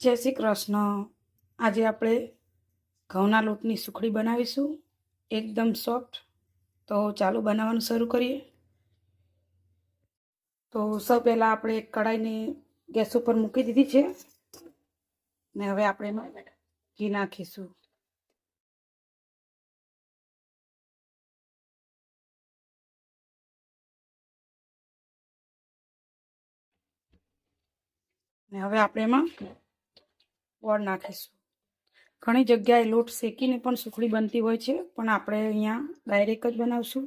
જય શ્રી કૃષ્ણ. આજે આપણે ઘઉંના લોટની સુખડી બનાવીશું. એકદમ સોફ્ટ તો ચાલુ બનાવવાનું શરૂ કરીએ. તો સૌ પહેલાં આપણે એક કઢાઈને ગેસ ઉપર મૂકી દીધી છે. ને હવે આપણે એમાં ઘી નાખીશું. ને હવે આપણે એમાં ગોળ નાખીશું ઘણી જગ્યાએ લોટ શેકીને પણ સુખડી બનતી હોય છે, પણ આપણે અહીંયા ડાયરેક્ટ જ બનાવશું.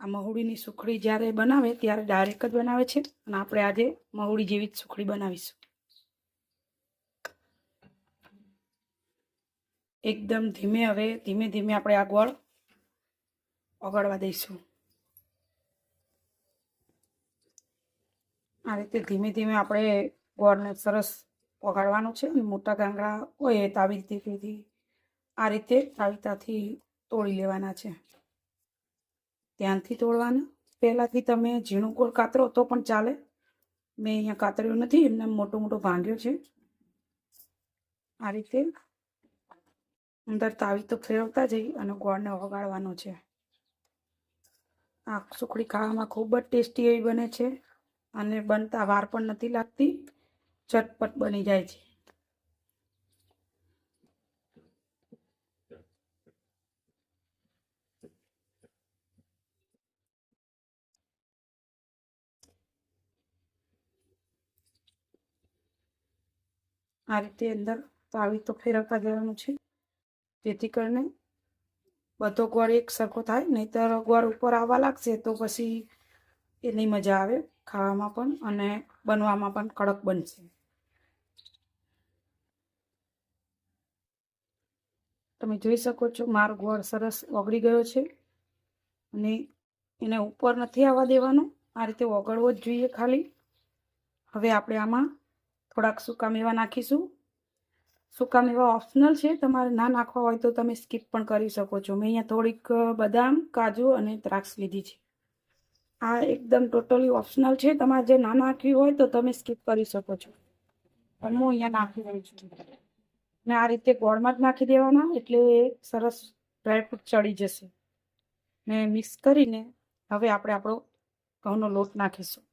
આ મહુડીની સુખડી જ્યારે બનાવે ત્યારે ડાયરેક્ટ જ બનાવે છે, અને આપણે આજે મહુડી જેવી જ સુખડી બનાવીશું. એકદમ ધીમે હવે, ધીમે ધીમે આપણે આ ગોળ ઓગળવા દઈશું. આ રીતે ધીમે ધીમે આપણે ગોળને સરસ ઓગાળવાનું છે અને મોટા ગાંગડા હોય એ તાવી રીતેથી આ રીતે તાવીતાથી તોડી લેવાના છે. ધ્યાનથી તોડવાના. પહેલાંથી તમે ઝીણું ગોળ કાતરો તો પણ ચાલે. મેં અહીંયા કાતર્યો નથી, એમને મોટો મોટો ભાંગ્યો છે. આ રીતે અંદર તાવી તો ફેરવતા જઈ અને ગોળને વગાડવાનો છે. આ સુખડી ખાવામાં ખૂબ જ ટેસ્ટી એવી બને છે અને બનતા વાર પણ નથી લાગતી. ચટપટ બની જાય છે. આ રીતે અંદર તાવી તો ફેરવતા જવાનું છે. જેથી કરીને બધો ગોળ એક સરખો થાય, નહીતર ગોળ ઉપર આવવા લાગશે તો પછી એની મજા આવે ખાવામાં પણ અને બનવામાં પણ કડક બનશે. તમે જોઈ શકો છો, મારો ગોળ સરસ ઓગળી ગયો છે. અને એને ઉપર નથી આવવા દેવાનો, આ રીતે ઓગળવો જ જોઈએ ખાલી. હવે આપણે આમાં થોડાક સૂકા મેવા નાખીશું. સૂકા મેવા ઓપ્શનલ છે, તમારે ના નાખવા હોય તો તમે સ્કીપ પણ કરી શકો છો. મેં અહીંયા થોડીક બદામ, કાજુ અને દ્રાક્ષ લીધી છે. આ એકદમ ટોટલી ઓપ્શનલ છે, તમારે જે ના નાખવી હોય તો તમે સ્કીપ કરી શકો છો. પણ હું અહીંયા નાખી રહી છું. ને આ રીતે ગોળમાં જ નાખી દેવાના એટલે સરસ ડ્રાયફ્રૂટ ચડી જશે. ને મિક્સ કરીને હવે આપણે આપણો ઘઉંનો લોટ નાખીશું.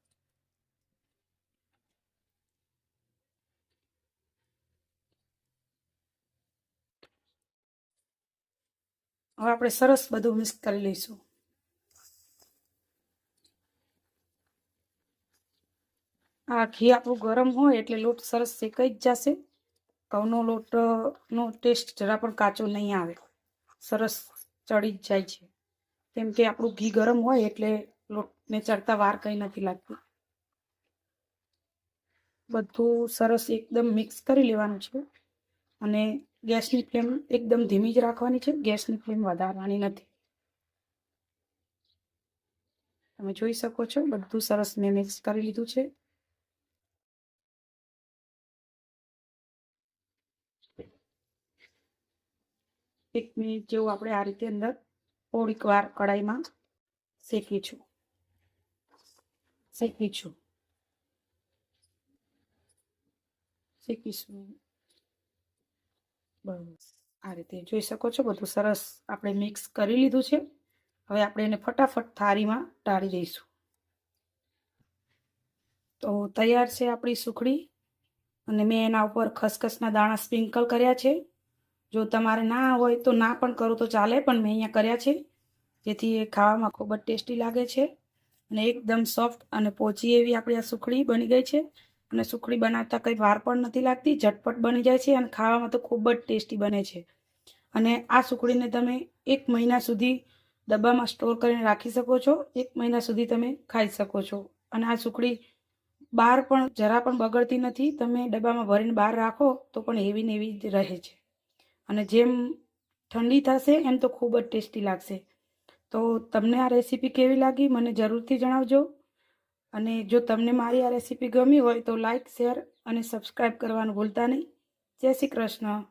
હવે આપણે સરસ બધું મિક્સ કરી લઈશું. આ ઘી આપણું ગરમ હોય એટલે લોટ સરસ શેકાઈ જ જશે. ઘઉંનો લોટનો ટેસ્ટ જરા પણ કાચો નહીં આવે. સરસ ચડી જ જાય છે. કેમ કે આપણું ઘી ગરમ હોય એટલે લોટને ચડતા વાર કંઈ નથી લાગતી. બધું સરસ એકદમ મિક્સ કરી લેવાનું છે અને ગેસની ફ્લેમ એકદમ ધીમી જ રાખવાની છે. ગેસની ફ્લેમ વધારવાની નથી. તમે જોઈ શકો છો, બધું સરસ મેં મિક્સ કરી લીધું છે. એક મિનિટ જેવું આપણે આ રીતે અંદર થોડીક વાર કડાઈમાં શેકીશું. શેકીશું. શેકીશું. બસ. આ રીતે જોઈ શકો છો, બધું સરસ આપણે મિક્સ કરી લીધું છે. હવે આપણે એને ફટાફટ થાળીમાં ટાળી દઈશું. તો તૈયાર છે આપણી સુખડી. અને મેં એના ઉપર ખસખસના દાણા સ્પ્રિંકલ કર્યા છે. જો તમારે ના હોય તો ના પણ કરો તો ચાલે, પણ મેં અહીંયા કર્યા છે. જેથી એ ખાવામાં ખૂબ જ ટેસ્ટી લાગે છે. અને એકદમ સોફ્ટ અને પોચી એવી આપણી આ સુખડી બની ગઈ છે. અને સુખડી બનાવતા કંઈ વાર પણ નથી લાગતી, ઝટપટ બની જાય છે અને ખાવામાં તો ખૂબ જ ટેસ્ટી બને છે. અને આ સુખડીને તમે એક મહિના સુધી ડબ્બામાં સ્ટોર કરીને રાખી શકો છો. એક મહિના સુધી તમે ખાઈ શકો છો. અને આ સુખડી બહાર પણ જરા પણ બગડતી નથી. તમે ડબ્બામાં ભરીને બહાર રાખો તો પણ એવી ને એવી જ રહે છે. અને જેમ ઠંડી થશે, એમ તો ખૂબ જ ટેસ્ટી લાગશે. તો તમને આ રેસીપી કેવી લાગી, મને જરૂરથી જણાવજો. અને જો તમને મારી આ રેસીપી ગમી હોય તો લાઇક શેર અને સબસ્ક્રાઈબ કરવાનું ભૂલતા નહીં. જય શ્રી કૃષ્ણ.